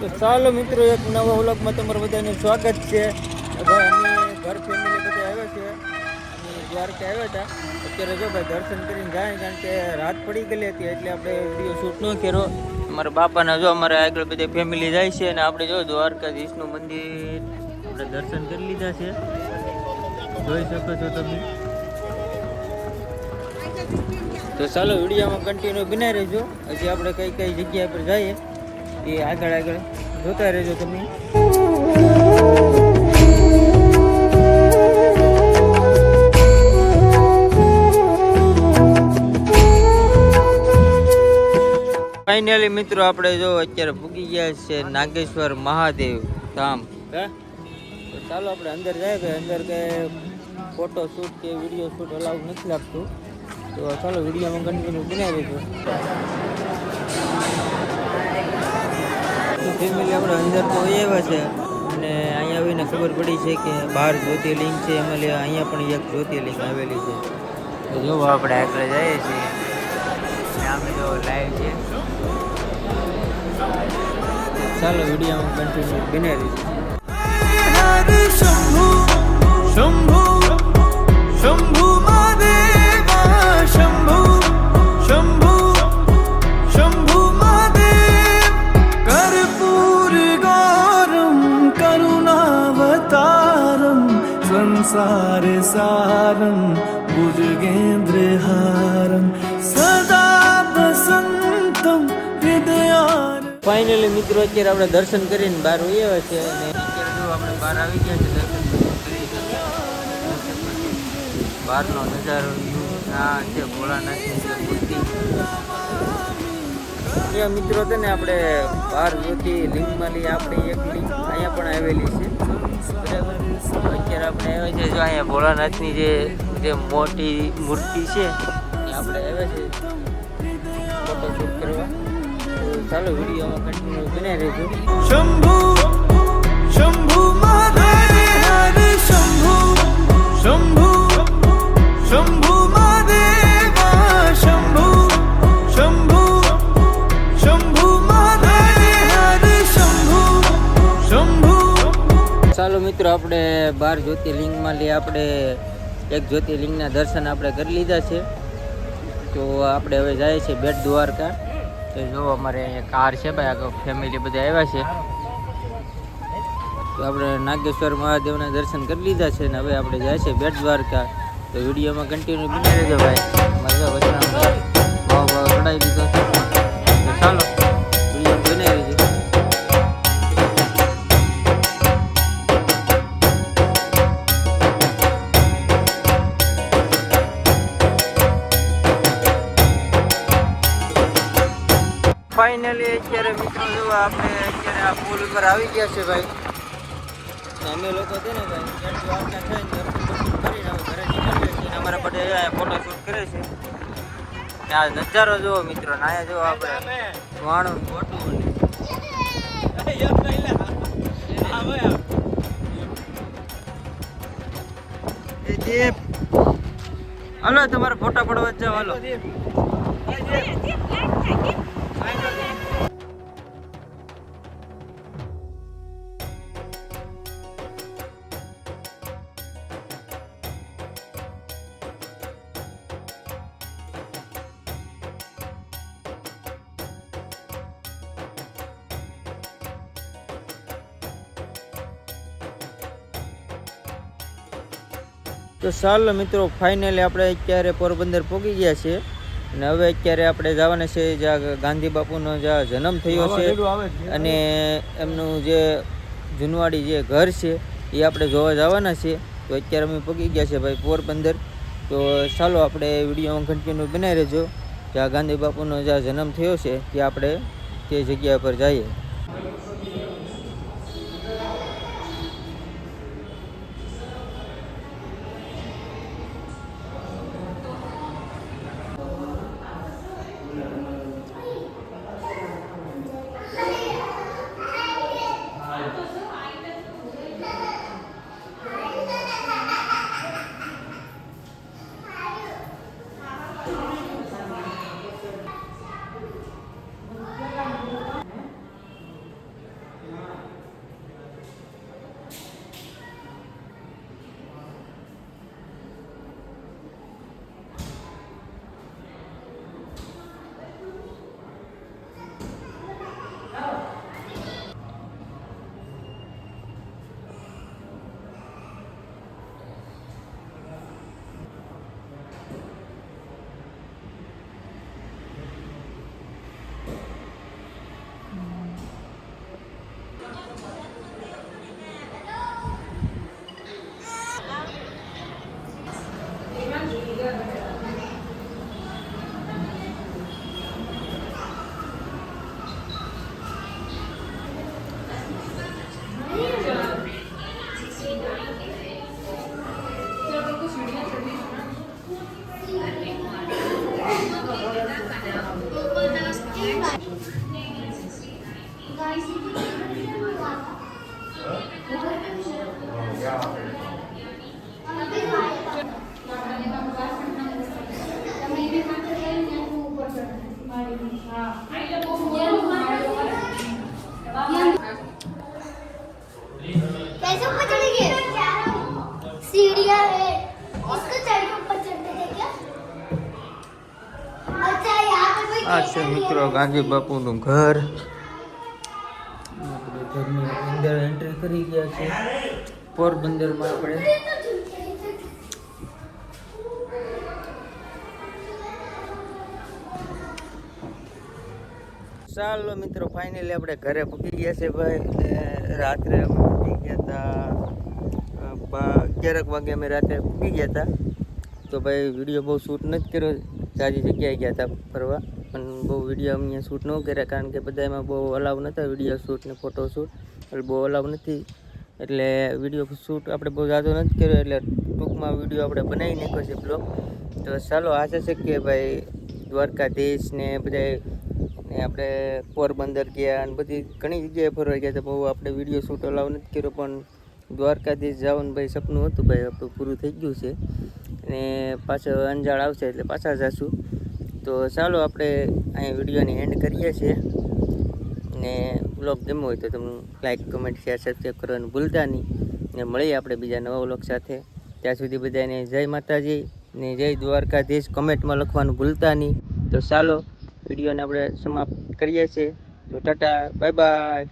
તો ચાલો મિત્રો, એક નવા વ્લોગમાં તમારું બધાનું સ્વાગત છે. ભાઈ અમે ઘર ફેમિલી બધા આવ્યા છે દ્વારકા આવ્યા હતા, અત્યારે જો ભાઈ દર્શન કરીને જાય, કારણ કે રાત પડી ગયેલી હતી, એટલે આપણે વીડિયો શૂટ ન કર્યો. અમારા બાપાના જો અમારે આગળ બધી ફેમિલી જાય છે અને આપણે જો દ્વારકાધીશનું મંદિર આપણે દર્શન કરી લીધા છે. જોઈ શકો છો તમે. તો ચાલો વિડીયોમાં કન્ટિન્યુ બનાવી રહેજો. હજી આપણે કઈ કઈ જગ્યા પર જઈએ. એ આગળ આગળ જોતા રહેજો તમે. ફાઇનલી મિત્રો આપણે જો અત્યારે પૂગી ગયા છે નાગેશ્વર મહાદેવ ધામ. હે? તો ચાલો આપણે અંદર જાય ભાઈ અંદર કે ફોટો શૂટ કે વીડિયો શૂટ અલાઉ નથી લાગતું. તો ચાલો વિડીયોમાં કન્ટિન્યુ બનાવી રહેજો ફેમિલી આપણે અંદર તો એવા છે. અને અહીંયા આવીને ખબર પડી છે કે બહાર જ્યોતિર્લિંગ છે, એમાં અહીંયા પણ એક જ્યોતિર્લિંગ આવેલી છે. તો જો આપણે આગળ જઈએ છીએ. આમે જો લાઈવ છે. ચાલો વિડીયોમાં કન્ટિન્યુ બને શંભુ શંભુ શંભુ संसार सारम भुजगेंद्र हारम सदा वसंतम हृदयार ફાઇનલી મિત્રો અત્યારે આપણે દર્શન કરીને બહાર આવ્યા છે અને અત્યારે જો આપણે બહાર આવી ગયા છે દર્શન કરી બહારનો નજારો view આ છે ભોળાનાથની જે મૂર્તિ અહીંયા મિત્રો છે ને, આપણે બાર જ્યોતિ લિંગમાં લઈ આપણી એક લિંગ અહીંયા પણ આવેલી છે. બરાબર અત્યારે આપણે આવે છે જો અહીંયા ભોળાનાથની જે જે મોટી મૂર્તિ છે, એ આપણે આવે છે ફોટોશૂટ કરવા. ચાલો વિડીયોમાં કન્ટિન્યુ બને રહેજો. शंभु ચાલો મિત્રો, આપણે બાર જ્યોતિર્લિંગમાં લઈ આપણે એક જ્યોતિર્લિંગના દર્શન આપણે કરી લીધા છે. તો આપણે હવે જાય છે બેટ દ્વારકા. તો જો અમારે અહીંયા કાર છે ભાઈ, આગળ ફેમિલી બધા આવ્યા છે. તો આપણે નાગેશ્વર મહાદેવના દર્શન કરી લીધા છે ને હવે આપણે જાય છે બેટ દ્વારકા. તો વિડીયોમાં કન્ટિન્યુ બની રહેજો ભાઈ. મારે વચ્ચે ભાવ ભાવ કઢાવી દીધો અત્યારે મિત્રો જો આપણે અત્યારે આ પુલ ઉપર આવી ગયા છે ભાઈ. ને અમે લોકો છે ને ભાઈ થઈને દર્શન કરીને હવે ઘરે નીકળીએ છીએ અમારા બધા અહીંયા ફોટો શૂટ કરે છે. ને આ નજારો જુઓ મિત્રો નાયા જુઓ આપણે. વાણું. મોટું હાલો તમારે ફોટા પડવા જાવ હાલો. તો ચાલો મિત્રો ફાઇનલી આપણે અત્યારે પોરબંદર પહોંચી ગયા છે અને હવે અત્યારે આપણે જવાના છે જ્યાં ગાંધી બાપુનો જ્યાં જન્મ થયો છે અને એમનું જે જુનવાડી જે ઘર છે એ આપણે જોવા જવાના છે તો અત્યારે અમે પહોંચી ગયા છે ભાઈ પોરબંદર. તો ચાલો આપણે વિડીયોમાં કન્ટિન્યુ બનાવી રહેજો. જ્યાં ગાંધી બાપુનો જ્યાં જન્મ થયો છે ત્યાં આપણે તે જગ્યા પર જઈએ. આ છે મિત્રો ગાંધી બાપુનું ઘર. આપણે ઘરની અંદર એન્ટ્રી કરી ગયા છે. પોરબંદરમાં આપણે. ચાલો મિત્રો ફાઇનલી આપણે ઘરે પૂકી ગયા છે ભાઈ. રાત્રે અમે પૂકી ગયા હતા. અગિયારક વાગે અમે રાત્રે પૂકી ગયા હતા. તો ભાઈ વીડિયો બહુ શૂટ નથી કર્યો. તાજી જગ્યાએ ગયા હતા ફરવા. પણ બહુ વીડિયો અહીંયા શૂટ ન કર્યા કારણ કે બધા એમાં બહુ અલાવ નહોતા વીડિયો શૂટ ને ફોટો શૂટ એટલે બહુ અલાવ નથી. એટલે વીડિયો શૂટ આપણે બહુ ઝાઝો નથી કર્યો. એટલે ટૂંકમાં વીડિયો આપણે બનાવી નાખ્યો છે બ્લોગ તો ચાલો, આશા છે કે ભાઈ દ્વારકાધીશ ને બધા ને આપણે પોરબંદર ગયા અને બધી ઘણી જગ્યાએ ફરવા ગયા તો બહુ આપણે વીડિયો શૂટ અલાવ નથી કર્યો, પણ દ્વારકાધીશ જવાનું ભાઈ સપનું હતું ભાઈ. આપણું પૂરું થઈ ગયું છે. અને પાછો અંજાળ આવશે એટલે પાછા જશું. તો ચાલો આપણે અહીં વિડીયોની એન્ડ કરીએ છીએ. ને બ્લોગ ગમ્યો હોય તો તમે લાઇક કમેન્ટ શેર સબસ્ક્રાઈબ કરવાનું ભૂલતા નહીં. ને મળીએ આપણે બીજા નવા બ્લોગ સાથે. ત્યાં સુધી બધાને જય માતાજી ને જય દ્વારકાધીશ. કમેન્ટમાં લખવાનું ભૂલતા નહીં. તો ચાલો વિડીયોને આપણે સમાપ્ત કરીએ છીએ. તો ટાટા બાય બાય